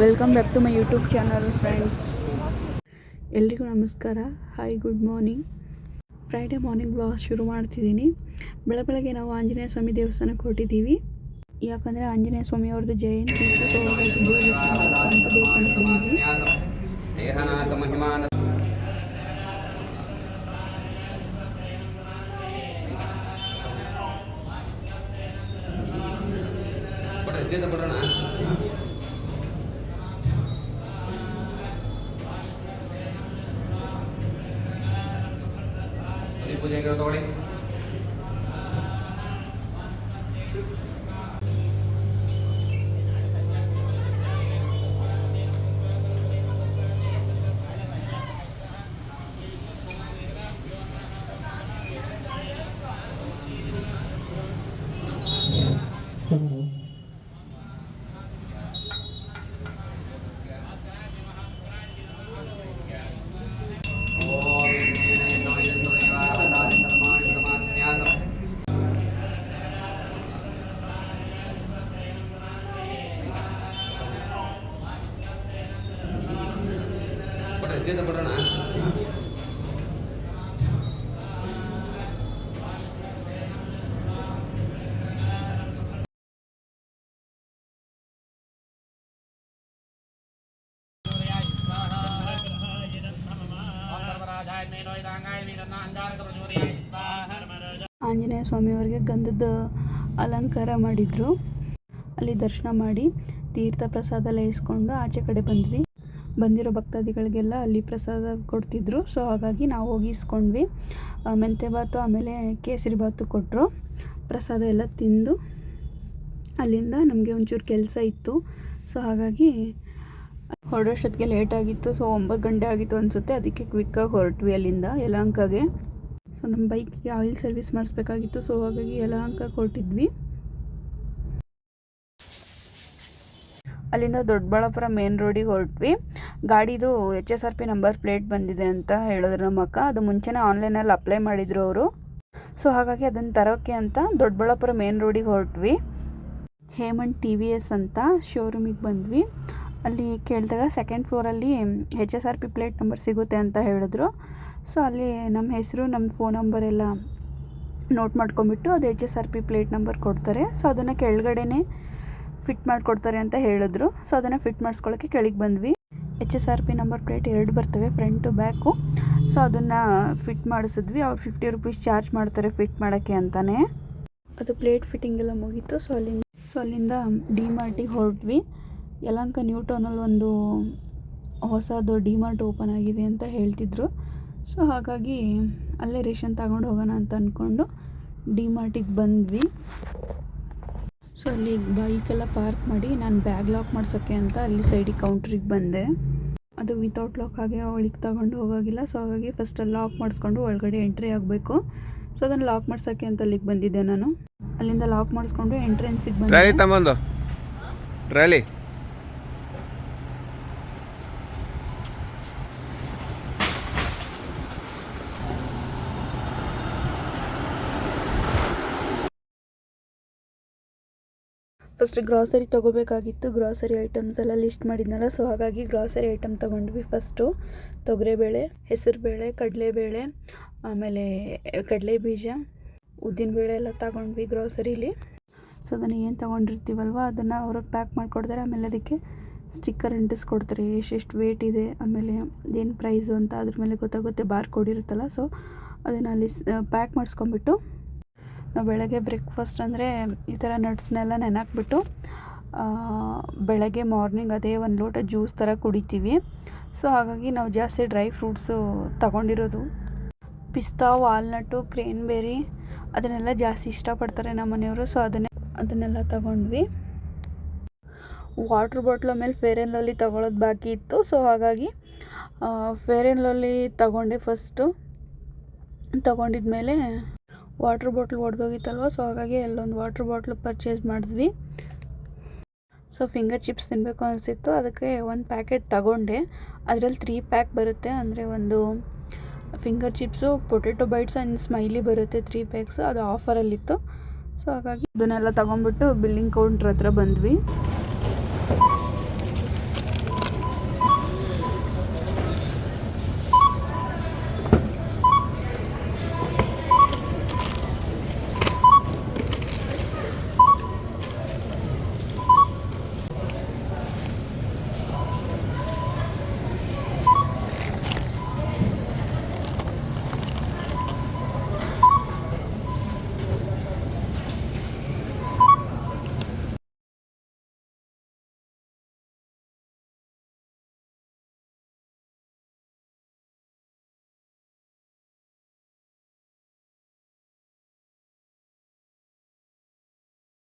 Welcome back to my YouTube channel friends ಎಲ್ರಿಗೂ ನಮಸ್ಕಾರ. Hi good morning Friday morning blog ಶುರು ಮಾಡ್ತಿದ್ದೀನಿ. ಬೆಳ ಬೆಳಗ್ಗೆ ನಾವು ಆಂಜನೇಯ ಸ್ವಾಮಿ ದೇವಸ್ಥಾನಕ್ಕೆ ಹೊರಟಿದ್ದೀವಿ. ಯಾಕಂದರೆ ಆಂಜನೇಯ ಸ್ವಾಮಿ ಅವ್ರದ್ದು ಜಯಂತಿ ದೇವಸ್ಥಾನಕ್ಕೆ ಕೊಡೋಣ? ತೀರ್ಥ ಕೊಡೋಣ ಆಂಜನೇಯ ಸ್ವಾಮಿಯವರಿಗೆ ಗಂಧದ ಅಲಂಕಾರ ಮಾಡಿದ್ರು. ಅಲ್ಲಿ ದರ್ಶನ ಮಾಡಿ ತೀರ್ಥ ಪ್ರಸಾದ ಲಯಿಸ್ಕೊಂಡು ಆಚೆ ಕಡೆ ಬಂದ್ವಿ. ಬಂದಿರೋ ಭಕ್ತಾದಿಗಳಿಗೆಲ್ಲ ಅಲ್ಲಿ ಪ್ರಸಾದ ಕೊಡ್ತಿದ್ರು. ಸೊ ಹಾಗಾಗಿ ನಾವು ಹೋಗಿ ಇಸ್ಕೊಂಡ್ವಿ ಆ, ಮೆಂತೆ ಬಾತು ಆಮೇಲೆ ಕೇಸರಿ ಬಾತು ಕೊಟ್ಟರು ಪ್ರಸಾದ ಎಲ್ಲ ತಿಂದು ಅಲ್ಲಿಂದ ನಮಗೆ ಒಂಚೂರು ಕೆಲಸ ಇತ್ತು. ಸೊ ಹಾಗಾಗಿ ಹೊರಡೋಷ್ಟೊತ್ತಿಗೆ ಲೇಟ್ ಆಗಿತ್ತು. ಸೊ ಒಂಬತ್ತು ಗಂಟೆ ಆಗಿತ್ತು ಅನಿಸುತ್ತೆ. ಅದಕ್ಕೆ ಕ್ವಿಕ್ಕಾಗಿ ಹೊರಟ್ವಿ ಅಲ್ಲಿಂದ ಯಲಹಂಕಗೆ. ಸೊ ನಮ್ಮ ಬೈಕಿಗೆ ಆಯಿಲ್ ಸರ್ವಿಸ್ ಮಾಡಿಸ್ಬೇಕಾಗಿತ್ತು. ಸೊ ಹಾಗಾಗಿ ಯಲಹಂಕ ಕೊಟ್ಟಿದ್ವಿ. ಅಲ್ಲಿಂದ ದೊಡ್ಡಬಳ್ಳಾಪುರ ಮೇನ್ ರೋಡಿಗೆ ಹೊರಟ್ವಿ. ಗಾಡಿದು H S R P number plate ಬಂದಿದೆ ಅಂತ ಹೇಳಿದ್ರು ನಮ್ಮ ಅಕ್ಕ. ಅದು ಮುಂಚೆನೇ ಆನ್ಲೈನಲ್ಲಿ ಅಪ್ಲೈ ಮಾಡಿದ್ರು ಅವರು. ಸೊ ಹಾಗಾಗಿ ಅದನ್ನು ತರೋಕ್ಕೆ ಅಂತ ದೊಡ್ಡಬಳ್ಳಾಪುರ ಮೇನ್ ರೋಡಿಗೆ ಹೊರಟ್ವಿ. ಹೇಮಂತ್ ಟಿ ವಿ ಎಸ್ ಅಂತ ಶೋರೂಮಿಗೆ ಬಂದ್ವಿ. ಅಲ್ಲಿ ಕೇಳಿದಾಗ second ಫ್ಲೋರಲ್ಲಿ H S R P plate number ಸಿಗುತ್ತೆ ಅಂತ ಹೇಳಿದ್ರು. ಸೊ ಅಲ್ಲಿ ನಮ್ಮ ಹೆಸರು, ನಮ್ಮ ಫೋನ್ ನಂಬರ್ ಎಲ್ಲ ನೋಟ್ ಮಾಡ್ಕೊಂಬಿಟ್ಟು ಅದು H S R P plate number ಕೊಡ್ತಾರೆ. ಸೊ ಅದನ್ನು ಕೆಳಗಡೆನೇ ಫಿಟ್ ಮಾಡಿಕೊಡ್ತಾರೆ ಅಂತ ಹೇಳಿದ್ರು. ಸೊ ಅದನ್ನು ಫಿಟ್ ಮಾಡಿಸ್ಕೊಳ್ಳೋಕ್ಕೆ ಕೆಳಗೆ ಬಂದ್ವಿ. H S R P number plate ಎರಡು ಬರ್ತವೆ ಫ್ರಂಟು ಬ್ಯಾಕು ಸೊ ಅದನ್ನು ಫಿಟ್ ಮಾಡಿಸಿದ್ವಿ. ಅವ್ರು ಫಿಫ್ಟಿ ರುಪೀಸ್ ಚಾರ್ಜ್ ಮಾಡ್ತಾರೆ ಫಿಟ್ ಮಾಡೋಕ್ಕೆ ಅಂತಲೇ ಅದು ಪ್ಲೇಟ್ ಫಿಟ್ಟಿಂಗ್ ಎಲ್ಲ ಮುಗೀತು. ಸೊ ಅಲ್ಲಿಂದ ಸೊ ಅಲ್ಲಿಂದ ಡಿ ಮಾರ್ಟಿಗೆ ಹೊರಟ್ವಿ. ಯಲಂಕ ನ್ಯೂ ಟೌನಲ್ಲಿ ಒಂದು ಹೊಸದು ಡಿ ಮಾರ್ಟ್ ಓಪನ್ ಆಗಿದೆ ಅಂತ ಹೇಳ್ತಿದ್ರು. ಸೊ ಹಾಗಾಗಿ ಅಲ್ಲೇ ರೇಷನ್ ತಗೊಂಡು ಹೋಗೋಣ ಅಂತ ಅಂದ್ಕೊಂಡು ಡಿ ಮಾರ್ಟಿಗೆ ಬಂದ್ವಿ. ಸೊ ಅಲ್ಲಿ ಬೈಕೆಲ್ಲ ಪಾರ್ಕ್ ಮಾಡಿ ನಾನು ಬ್ಯಾಗ್ ಲಾಕ್ ಮಾಡ್ಸೋಕ್ಕೆ ಅಂತ ಅಲ್ಲಿ ಸೈಡಿಗೆ ಕೌಂಟ್ರಿಗೆ ಬಂದೆ. ಅದು ವಿತೌಟ್ ಲಾಕ್ ಹಾಗೆ ಅವಳಿಗೆ ತಗೊಂಡು ಹೋಗೋಗಿಲ್ಲ. ಸೊ ಹಾಗಾಗಿ ಫಸ್ಟ್ ಅಲ್ಲಿ ಲಾಕ್ ಮಾಡಿಸ್ಕೊಂಡು ಒಳಗಡೆ ಎಂಟ್ರಿ ಆಗಬೇಕು. ಸೊ ಅದನ್ನು ಲಾಕ್ ಮಾಡ್ಸೋಕ್ಕೆ ಅಂತ ಅಲ್ಲಿಗೆ ಬಂದಿದ್ದೆ ನಾನು. ಅಲ್ಲಿಂದ ಲಾಕ್ ಮಾಡಿಸ್ಕೊಂಡು ಎಂಟ್ರೆನ್ಸಿಗೆ ಬಂದೆ. ಫಸ್ಟ್ ಗ್ರಾಸರಿ ತೊಗೋಬೇಕಾಗಿತ್ತು. ಗ್ರಾಸರಿ ಐಟಮ್ಸ್ ಎಲ್ಲ ಲಿಸ್ಟ್ ಮಾಡಿದ್ನಲ್ಲ, ಸೊ ಹಾಗಾಗಿ ಗ್ರಾಸರಿ ಐಟಮ್ ತೊಗೊಂಡ್ವಿ ಫಸ್ಟು. ತೊಗರಿಬೇಳೆ, ಹೆಸರುಬೇಳೆ, ಕಡಲೆಬೇಳೆ, ಆಮೇಲೆ ಕಡಲೆ ಬೀಜ ಉದ್ದಿನ ಬೇಳೆ ಎಲ್ಲ ತಗೊಂಡ್ವಿ ಗ್ರಾಸರಿಲಿ. ಸೊ ಅದನ್ನು ಏನು ತೊಗೊಂಡಿರ್ತೀವಲ್ವ, ಅದನ್ನು ಅವರು ಪ್ಯಾಕ್ ಮಾಡಿಕೊಡ್ತಾರೆ. ಆಮೇಲೆ ಅದಕ್ಕೆ ಸ್ಟಿಕ್ಕರ್ ಅಂಟಿಸ್ಕೊಡ್ತಾರೆ, ಎಷ್ಟೆಷ್ಟು ವೇಟ್ ಇದೆ, ಆಮೇಲೆ ಏನು ಪ್ರೈಸು ಅಂತ ಅದ್ರ ಮೇಲೆ ಗೊತ್ತಾಗುತ್ತೆ, ಬಾರ್ ಕೋಡ್ ಇರುತ್ತಲ್ಲ, ಸೊ ಅದನ್ನು ಅಲ್ಲಿ ಪ್ಯಾಕ್ ಮಾಡಿಸ್ಕೊಂಬಿಟ್ಟು ನಾವು ಬೆಳಗ್ಗೆ ಬ್ರೇಕ್ಫಾಸ್ಟ್ ಅಂದರೆ ಈ ಥರ ನಟ್ಸ್ನೆಲ್ಲ ನೆನಕ್ಬಿಟ್ಟು ಬೆಳಗ್ಗೆ ಮಾರ್ನಿಂಗ್ ಅದೇ ಒಂದು ಲೋಟ ಜ್ಯೂಸ್ ಥರ ಕುಡಿತೀವಿ. ಸೊ ಹಾಗಾಗಿ ನಾವು ಜಾಸ್ತಿ ಡ್ರೈ ಫ್ರೂಟ್ಸು ತಗೊಂಡಿರೋದು. ಪಿಸ್ತಾ ವಾಲ್ನಟ್ಟು ಕ್ರೇನ್ಬೆರಿ ಅದನ್ನೆಲ್ಲ ಜಾಸ್ತಿ ಇಷ್ಟಪಡ್ತಾರೆ ನಮ್ಮ ಮನೆಯವರು. ಸೊ ಅದನ್ನೇ ಅದನ್ನೆಲ್ಲ ತಗೊಂಡ್ವಿ. ವಾಟ್ರ್ ಬಾಟ್ಲ್ ಆಮೇಲೆ ಫೇರ್ ಆ್ಯಂಡ್ ಲವ್ಲಿ ತಗೊಳ್ಳೋದು ಬಾಕಿ ಇತ್ತು. ಸೊ ಹಾಗಾಗಿ ಫೇರ್ ಆ್ಯಂಡ್ ಲವ್ಲಿ ತಗೊಂಡೆ ಫಸ್ಟು ತಗೊಂಡಿದ್ಮೇಲೆ ವಾಟ್ರ್ ಬಾಟ್ಲ್ ಒಡೆದೋಗಿತ್ತಲ್ವ? ಸೊ ಹಾಗಾಗಿ ಅಲ್ಲೊಂದು ವಾಟ್ರ್ ಬಾಟ್ಲ್ ಪರ್ಚೇಸ್ ಮಾಡಿದ್ವಿ. ಸೊ ಫಿಂಗರ್ ಚಿಪ್ಸ್ ತಿನ್ನಬೇಕು ಅನಿಸಿತ್ತು. ಅದಕ್ಕೆ ಒಂದು ಪ್ಯಾಕೆಟ್ ತಗೊಂಡೆ. ಅದರಲ್ಲಿ ತ್ರೀ ಪ್ಯಾಕ್ ಬರುತ್ತೆ. ಅಂದರೆ ಒಂದು finger chips potato bites and smiley ಬರುತ್ತೆ ತ್ರೀ ಪ್ಯಾಕ್ಸು ಅದು ಆಫರಲ್ಲಿತ್ತು ಸೊ ಹಾಗಾಗಿ ಅದನ್ನೆಲ್ಲ ತೊಗೊಂಬಿಟ್ಟು ಬಿಲ್ಲಿಂಗ್ ಕೌಂಟ್ರ್ ಹತ್ರ ಬಂದ್ವಿ.